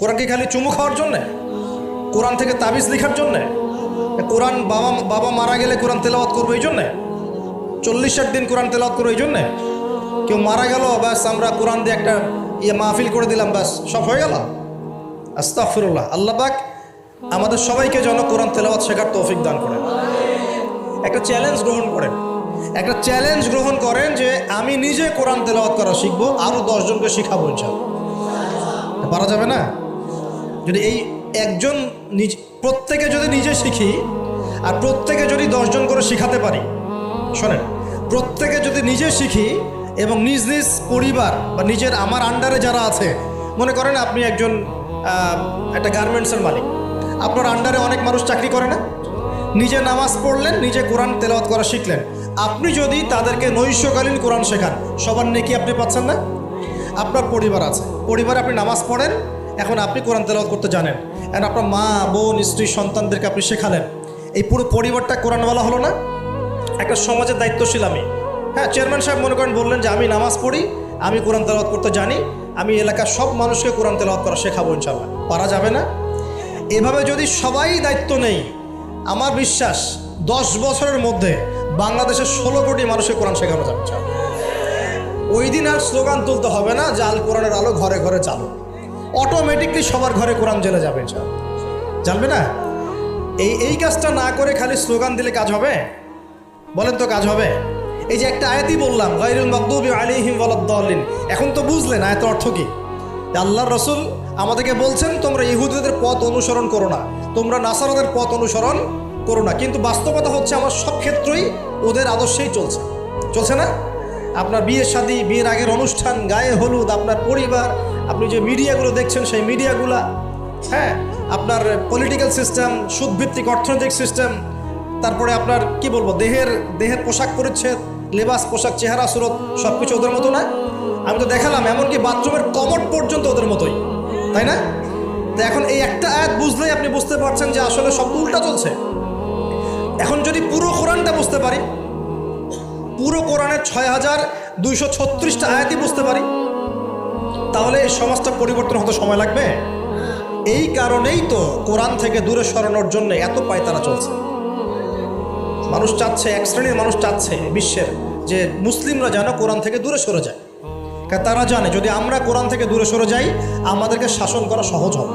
কোরআন কি খালি চুমু খাওয়ার জন্যে? কোরআন থেকে তাবিজ লেখার জন্যে? কোরআন বাবা বাবা মারা গেলে কোরআন তেলাওয়াত করব এই জন্যে? চল্লিশ ষাট দিন কোরআন তেলাওয়াত করব এই জন্যে? কেউ মারা গেল, ব্যাস আমরা কোরআন দিয়ে একটা ইয়ে মাহফিল করে দিলাম, ব্যাস, সব হয়ে গেল? আস্তাফিরুল্লাহ আল্লাহ পাক আমাদের সবাইকে যেন কোরআন তেলাওয়াত শেখার তৌফিক দান করেন। একটা চ্যালেঞ্জ গ্রহণ করেন। একটা চ্যালেঞ্জ গ্রহণ করেন যে আমি নিজে কোরআন তেলাওয়াত করা শিখব আরও দশজনকে শিখাবো ইনশাল্লাহ পারা যাবে না? যদি এই একজন নিজ, প্রত্যেকে যদি নিজে শিখি, আর প্রত্যেকে যদি দশজন করে শিখাতে পারি, শোনেন, প্রত্যেকে যদি নিজে শিখি এবং নিজ নিজ পরিবার বা নিজের আমার আন্ডারে যারা আছে, মনে করেন আপনি একজন একটা গার্মেন্টসের মালিক, আপনার আন্ডারে অনেক মানুষ চাকরি করে না? নিজে নামাজ পড়লেন, নিজে কোরআন তেলাওয়াত করা শিখলেন। আপনি যদি তাদেরকে নৈশকালীন কোরআন শেখান, সবার নেকি আপনি পাচ্ছেন না? আপনার পরিবার আছে। পরিবারে আপনি নামাজ পড়েন এখন আপনি কোরআন তেলাওয়াত করতে জানেন। এখন আপনার মা, বোন, স্ত্রী, সন্তানদেরকে আপনি শেখালেন। এই পুরো পরিবারটা কোরআনওয়ালা হলো না? একটা সমাজের দায়িত্বশীল আমি। হ্যাঁ চেয়ারম্যান সাহেব মনে করেন বললেন যে, আমি নামাজ পড়ি, আমি কোরআন তেলাওয়াত করতে জানি, আমি এলাকার সব মানুষকে কোরআন তেলাওয়াত করা শেখাবো ইনশাল্লাহ পারা যাবে না? এভাবে যদি সবাই দায়িত্ব নেই, আমার বিশ্বাস দশ বছরের মধ্যে বাংলাদেশের ষোলো কোটি মানুষকে কোরআন শেখানো যাবে ওই দিন আর স্লোগান তুলতে হবে না আল কোরআনের আলো ঘরে ঘরে চালো। অটোমেটিকলি সবার ঘরে কোরআন জ্বলে যাবে। জানবে না? এই এই কাজটা না করে খালি স্লোগান দিলে কাজ হবে? বলেন তো কাজ হবে। এই যে একটা আয়াতই বললাম গাইরুল মকদুবি আলিহিম ওয়ালাদ্দাল্লিন। এখন তো বুঝলেন আয়াতের অর্থ কি? আল্লাহর রসুল আমাদেরকে বলছেন, তোমরা ইহুদিদের পথ অনুসরণ করো না। তোমরা নাসারাদের পথ অনুসরণ করো না। কিন্তু বাস্তবতা হচ্ছে আমার সব ক্ষেত্রেই ওদের আদর্শেই চলছে। চলছে না? আপনার বিয়ের শাদী, বিয়ের আগের অনুষ্ঠান, গায়ে হলুদ, আপনার পরিবার আপনি যে মিডিয়াগুলো দেখছেন, সেই মিডিয়াগুলা হ্যাঁ আপনার পলিটিক্যাল সিস্টেম সুদভিত্তিক অর্থনৈতিক সিস্টেম তারপরে আপনার, কি বলব, দেহের দেহের পোশাক পরিচ্ছেদ, লেবাস, পোশাক, চেহারা, সুরত সব কিছু ওদের মতো না? আমি তো দেখালাম, এমনকি বাথরুমের কমট পর্যন্ত ওদের মতোই, তাই না? তো এখন এই একটা আয়াত বুঝলেই আপনি বুঝতে পারছেন যে আসলে সব উল্টা চলছে। এখন যদি পুরো কোরআনটা বুঝতে পারি, পুরো কোরআনের ছয় হাজার দুইশো ছত্রিশটা আয়াতই বুঝতে পারি তাহলে এই সমাজটা পরিবর্তন হতে সময় লাগবে? এই কারণেই তো কোরআন থেকে দূরে সরানোর জন্য এত পায়তারা চলছে। মানুষ চাচ্ছে, এক শ্রেণির মানুষ চাচ্ছে বিশ্বের যে মুসলিমরা যেন কোরআন থেকে দূরে সরে যায়। কারণ তারা জানে, যদি আমরা কোরআন থেকে দূরে সরে যাই, আমাদেরকে শাসন করা সহজ হবে।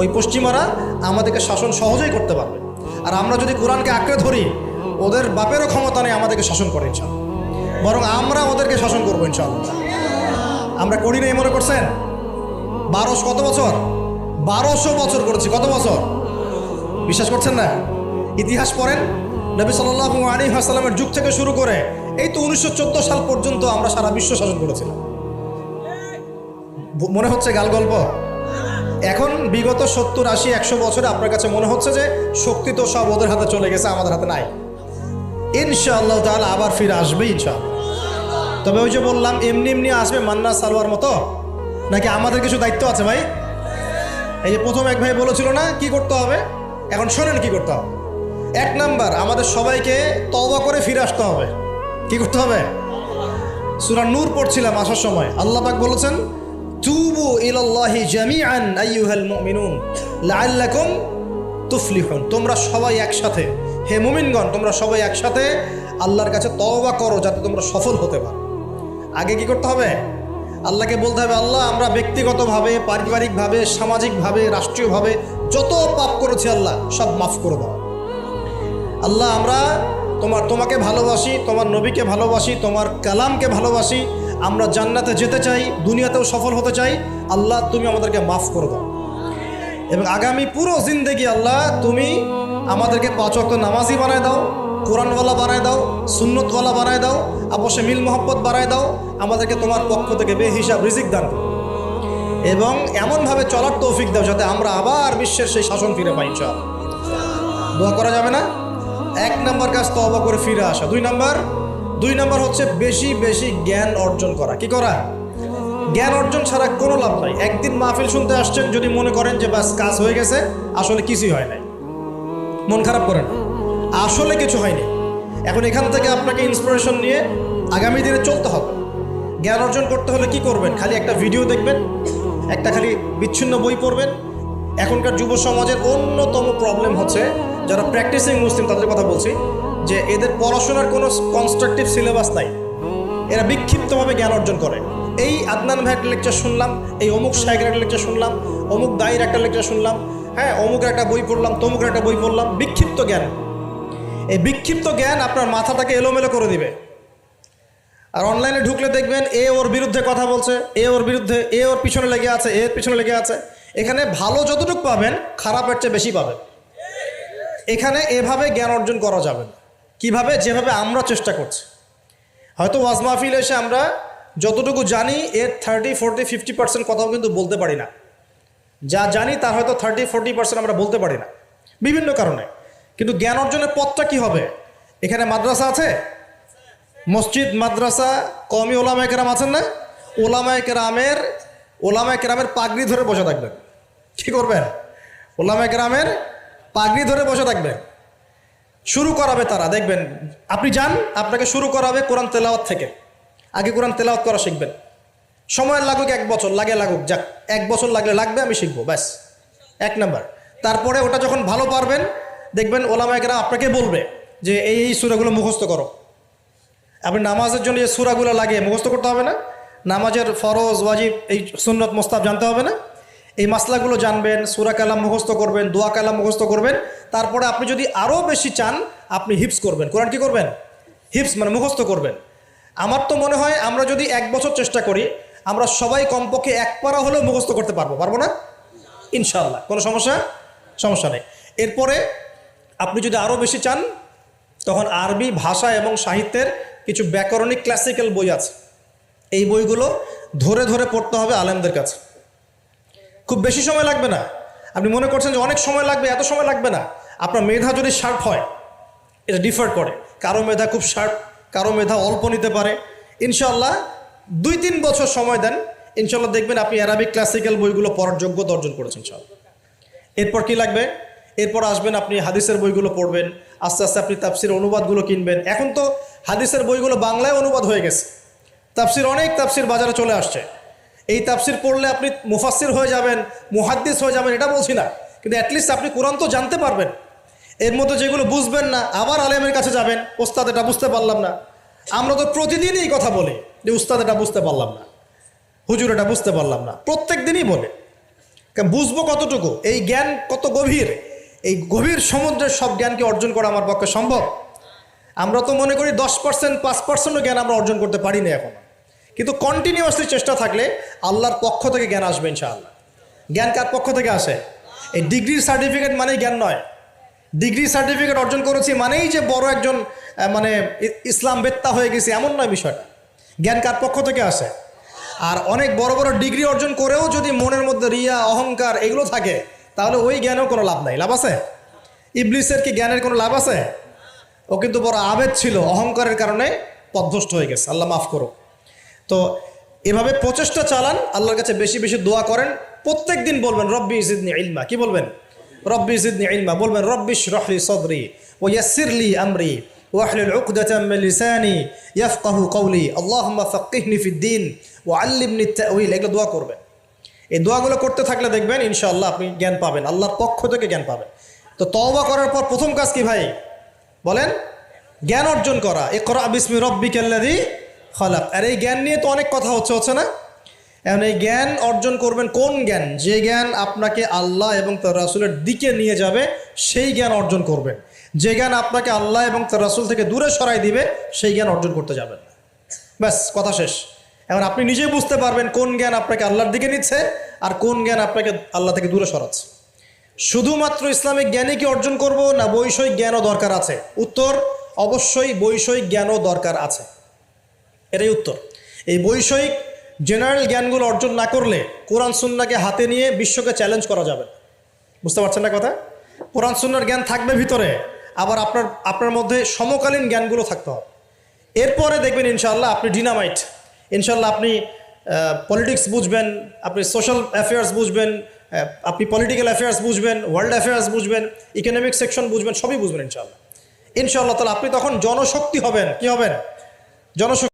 ওই পশ্চিমারা আমাদেরকে শাসন সহজেই করতে পারবে। আর আমরা যদি কোরআনকে আঁকড়ে ধরি, ওদের বাপেরও ক্ষমতা নেই আমাদেরকে শাসন করে ইনশাল্লাহ বরং আমরা ওদেরকে শাসন করব ইনশাল্লাহ আমরা করি নাই, মনে করছেন? বারোশো কত বছর? বারোশো বছর করেছি, কত বছর? বিশ্বাস করছেন না? ইতিহাস পড়েন, নবী সাল্লাহ আলী হাসালামের যুগ থেকে শুরু করে এই তো উনিশশো চোদ্দ সাল পর্যন্ত আমরা সারা বিশ্ব শাসন করেছিলাম। ব- মনে হচ্ছে গাল গল্প? এখন বিগত সত্তর আশি একশো বছরে আপনার কাছে মনে হচ্ছে যে শক্তি তো সব ওদের হাতে চলে গেছে, আমাদের হাতে নাই। ইনশাআল্লাহ তাহলে আবার ফিরে আসবে, ইনশাআল্লাহ। তবে ওই যে বললাম, এমনি এমনি আসবে মান্না সালোয়ার মতো? নাকি আমাদের কিছু দায়িত্ব আছে ভাই? এই যে প্রথম এক ভাই বলেছিল না, কি করতে হবে? এখন শোনেন কি করতে হবে। এক নাম্বার, আমাদের সবাইকে তওবা করে ফিরে আসতে হবে। কি করতে হবে? সূরা নূর পড়ছিলাম আসার সময়। আল্লাহ পাক বলেছেন, তুবু ইলাল্লাহি জামিআন, আইয়ুহাল মুমিনুন, লাআল্লাকুম তুফলিহুন। তোমরা সবাই একসাথে। হে মুমিনগণ, তোমরা সবাই একসাথে আল্লাহর কাছে তওবা করো যাতে তোমরা সফল হতে পারো। আগে কি করতে হবে? আল্লাহকে বলতে হবে, আল্লাহ, আমরা ব্যক্তিগতভাবে, পারিবারিকভাবে, সামাজিকভাবে, রাষ্ট্রীয়ভাবে যত পাপ করেছি আল্লাহ, সব মাফ করে দাও। আল্লাহ, আমরা তোমার, তোমাকে ভালোবাসি, তোমার নবীকে ভালোবাসি, তোমার কালামকে ভালোবাসি, আমরা জান্নাতে যেতে চাই, দুনিয়াতেও সফল হতে চাই, আল্লাহ, তুমি আমাদেরকে মাফ করে দাও। এবং আগামী পুরো জিন্দেগি আল্লাহ, তুমি আমাদেরকে পাঁচ অক্ট নামাজি বানায় দাও, কোরআনওয়ালা বানায় দাও, সুন্নতওয়ালা বানায় দাও আপসে মিল মোহব্বত বানায় দাও, আমাদেরকে তোমার পক্ষ থেকে বেহিসাব রিজিক দান করো। এবং এমনভাবে চলার তৌফিক দাও যাতে আমরা আবার বিশ্বের সেই শাসন ফিরে পাই চল দোয়া করা যাবে না? এক নম্বর কাজ তো তবা করে ফিরে আসা। দুই নম্বর দুই নম্বর হচ্ছে বেশি বেশি জ্ঞান অর্জন করা। কি করা? জ্ঞান অর্জন ছাড়া কোনো লাভ নাই। একদিন মাহফিল শুনতে আসছেন, যদি মনে করেন যে বাস কাজ হয়ে গেছে, আসলে কিছুই হয় নাই। মন খারাপ করেন। আসলে কিছু হয়নি। এখন এখান থেকে আপনাকে ইন্সপিরেশন নিয়ে আগামী দিনে চলতে হবে। জ্ঞান অর্জন করতে হলে কি করবেন? খালি একটা ভিডিও দেখবেন, একটা খালি বিচ্ছিন্ন বই পড়বেন। এখনকার যুব সমাজের অন্যতম প্রবলেম হচ্ছে যারা প্র্যাকটিসিং মুসলিম, তাদের কথা বলছি, যে এদের পড়াশোনার কোনো কনস্ট্রাকটিভ সিলেবাস নাই। এরা বিক্ষিপ্তভাবে জ্ঞান অর্জন করে। এই আদনান ভাইয়ের একটা লেকচার শুনলাম, এই অমুক সাহেবের একটা লেকচার শুনলাম, অমুক দায়ের একটা লেকচার শুনলাম হ্যাঁ অমুকের একটা বই পড়লাম তমুকের একটা বই পড়লাম, বিক্ষিপ্ত জ্ঞান। এই বিক্ষিপ্ত জ্ঞান আপনার মাথাটাকে এলোমেলো করে দিবে। আর অনলাইনে ঢুকলে দেখবেন এ ওর বিরুদ্ধে কথা বলছে, এ ওর বিরুদ্ধে, এ ওর পিছনে লেগে আছে এর পিছনে লেগে আছে। এখানে ভালো যতটুকু পাবেন, খারাপের চেয়ে বেশি পাবেন। এখানে এভাবে জ্ঞান অর্জন করা যাবে না। কীভাবে? যেভাবে আমরা চেষ্টা করছি। হয়তো ওয়াজ মাহফিল এসে আমরা যতটুকু জানি, এর থার্টি ফোরটি ফিফটি পার্সেন্ট কথাও কিন্তু বলতে পারি না। যা জানি তার হয়তো থার্টি ফোরটি পার্সেন্ট আমরা বলতে পারি না। বিভিন্ন কারণে। কিন্তু জ্ঞান অর্জনের পথটা কি হবে? এখানে মাদ্রাসা আছে? মসজিদ, মাদ্রাসা কমি ওলামায় কেরাম আছেন না? ওলামায় কেরামের ওলামায় কেরামের পাগড়ি ধরে বসে থাকবেন। কি করবেন? ওলামায় কেরামের পাগড়ি ধরে বসে থাকবেন। শুরু করাবে তারা, দেখবেন। আপনি যান, আপনাকে শুরু করাবে কোরআন তেলাওয়াত থেকে। আগে কোরআন তেলাওয়াত করা শিখবেন। সময় লাগুক এক বছর, লাগে লাগুক, যাক, এক বছর লাগলে লাগবে, আমি শিখব, ব্যাস। এক নাম্বার। তারপরে ওটা যখন ভালো পারবেন, দেখবেন ওলামায়কেরা আপনাকে বলবে যে, এই এই সুরাগুলো মুখস্থ করো। আপনি নামাজের জন্য যে সুরাগুলো লাগে, মুখস্থ করতে হবে না। নামাজের ফরজ, ওয়াজিব, এই সুন্নত মোস্তাব জানতে হবে না। এই মাসলাগুলো জানবেন, সুরা কালাম মুখস্থ করবেন, দোয়া কালাম মুখস্থ করবেন। তারপরে আপনি যদি আরও বেশি চান, আপনি হিপস করবেন। কোরআন কি করবেন? হিপস মানে মুখস্থ করবেন। আমার তো মনে হয়, আমরা যদি এক বছর চেষ্টা করি আমরা সবাই কমপক্ষে এক পারা হলেও মুখস্থ করতে পারব পারব না? ইনশাল্লাহ কোনো সমস্যা? সমস্যা নেই। এরপরে আপনি যদি আরও বেশি চান, তখন আরবি ভাষা এবং সাহিত্যের কিছু ব্যাকরণিক ক্লাসিক্যাল বই আছে। এই বইগুলো ধরে ধরে পড়তে হবে আলেমদের কাছে। খুব বেশি সময় লাগবে না। আপনি মনে করছেন যে অনেক সময় লাগবে, এত সময় লাগবে না। আপনার মেধা যদি শার্প হয়, এটা ডিফার করে। কারও মেধা খুব শার্প, কারও মেধা অল্প নিতে পারে। ইনশাল্লাহ দুই তিন বছর সময় দেন, ইনশাল্লাহ দেখবেন আপনি অ্যারাবিক ক্লাসিক্যাল বইগুলো পড়ার যোগ্যতা অর্জন করেছেন সব এরপর কি লাগবে? এরপর আসবেন আপনি হাদিসের বইগুলো পড়বেন, আস্তে আস্তে আপনি তাফসির অনুবাদগুলো কিনবেন। এখন তো হাদিসের বইগুলো বাংলায় অনুবাদ হয়ে গেছে। তাফসির অনেক তাফসির বাজারে চলে আসছে। এই তাফসির পড়লে আপনি মুফাসির হয়ে যাবেন, মুহাদ্দিস হয়ে যাবেন, এটা বলছি না। কিন্তু অ্যাটলিস্ট আপনি কোরআন তো জানতে পারবেন। এর মধ্যে যেগুলো বুঝবেন না, আবার আলেমের কাছে যাবেন, ওস্তাদ, এটা বুঝতে পারলাম না। আমরা তো প্রতিদিনই কথা বলি। যে উস্তাদ এটা বুঝতে পারলাম না, হুজুর এটা বুঝতে পারলাম না, প্রত্যেক দিনই বলে। বুঝব কতটুকু? এই জ্ঞান কত গভীর? এই গভীর সমুদ্রের সব জ্ঞানকে অর্জন করা আমার পক্ষে সম্ভব। আমরা তো মনে করি দশ পার্সেন্ট, পাঁচ পার্সেন্টও জ্ঞান আমরা অর্জন করতে পারি না এখন। কিন্তু কন্টিনিউয়াসলি চেষ্টা থাকলে আল্লাহর পক্ষ থেকে জ্ঞান আসবে ইনশাআল্লাহ। জ্ঞান কার পক্ষ থেকে আসে? এই ডিগ্রির সার্টিফিকেট মানেই জ্ঞান নয়। ডিগ্রি সার্টিফিকেট অর্জন করেছি মানেই যে বড় একজন মানে ইসলাম বেত্তা হয়ে গেছি, এমন নয় বিষয়টা। জ্ঞান কার পক্ষ থেকে আসে? আর অনেক বড় বড় ডিগ্রি অর্জন করেও যদি মনের মধ্যে রিয়া, অহংকার এগুলো থাকে, তাহলে ওই জ্ঞানেও কোনো লাভ নাই। লাভ আছে? ইবলিসের কি জ্ঞানের কোনো লাভ আছে? ও কিন্তু বড় আবেদ ছিল, অহংকারের কারণে পদভস্ত হয়ে গেছে। আল্লাহ মাফ করো তো এভাবে প্রচেষ্টা চালান, আল্লাহর কাছে বেশি বেশি দোয়া করেন, প্রত্যেক দিন বলবেন, রব্বি ইজিদনি ইলমা। কি বলবেন? রব্বি ইজিদনি ইলমা। বলবেন রব্বিশ রহলি সদরি ও ইয়াসিরলি আমরি। ওয়াহলুল উকদাতাম মিন লিসানি ইয়াফকাহু কওলি আল্লাহুম্মা ফাক্কিহনি ফিদ-দ্বীন ওয়া আল্লিমনি তাওয়িল এগুলো দোয়া করবেন। এই দোয়াগুলো করতে থাকলে দেখবেন ইনশাআল্লাহ আপনি জ্ঞান পাবেন। আল্লাহর পক্ষ থেকে জ্ঞান পাবেন। তো তওবা করার পর প্রথম কাজ কি ভাই? বলেন, জ্ঞান অর্জন করা। এ করা বিসমি রব্বিকাল্লাযী খালাক। আর এই জ্ঞান নিয়ে তো অনেক কথা হচ্ছে হচ্ছে না? এখন এই জ্ঞান অর্জন করবেন কোন জ্ঞান? যে জ্ঞান আপনাকে আল্লাহ এবং তার রাসুলের দিকে নিয়ে যাবে, সেই জ্ঞান অর্জন করবেন। যে জ্ঞান আপনাকে আল্লাহ এবং তার রাসুল থেকে দূরে সরাই দিবে, সেই জ্ঞান অর্জন করতে যাবেন। ব্যাস, কথা শেষ। এখন আপনি নিজেই বুঝতে পারবেন কোন জ্ঞান আপনাকে আল্লাহর দিকে নিচ্ছে আর কোন জ্ঞান আপনাকে আল্লাহ থেকে দূরে সরাচ্ছে। শুধুমাত্র ইসলামিক জ্ঞানই কি অর্জন করব না বৈষয়িক জ্ঞানও দরকার আছে? উত্তর, অবশ্যই বৈষয়িক জ্ঞানও দরকার আছে। এটাই উত্তর। এই বৈষয়িক জেনারেল জ্ঞানগুলো অর্জন না করলে কোরআন সুন্নাকে হাতে নিয়ে বিশ্বকে চ্যালেঞ্জ করা যাবে বুঝতে পারছেন না কথা? কোরআন সুন্নার জ্ঞান থাকবে ভিতরে। আবার আপনার আপনার মধ্যে সমকালীন জ্ঞানগুলো থাকতে হবে। এরপরে দেখবেন ইনশাল্লাহ আপনি ডিনামাইট। ইনশাল্লাহ আপনি পলিটিক্স বুঝবেন, আপনি সোশ্যাল অ্যাফেয়ার্স বুঝবেন আপনি পলিটিক্যাল অ্যাফেয়ার্স বুঝবেন ওয়ার্ল্ড অ্যাফেয়ার্স বুঝবেন ইকোনমিক সেকশন বুঝবেন, সবই বুঝবেন ইনশাল্লাহ ইনশাল্লাহ তাহলে আপনি তখন জনশক্তি হবেন। কি হবেন? জনশক্তি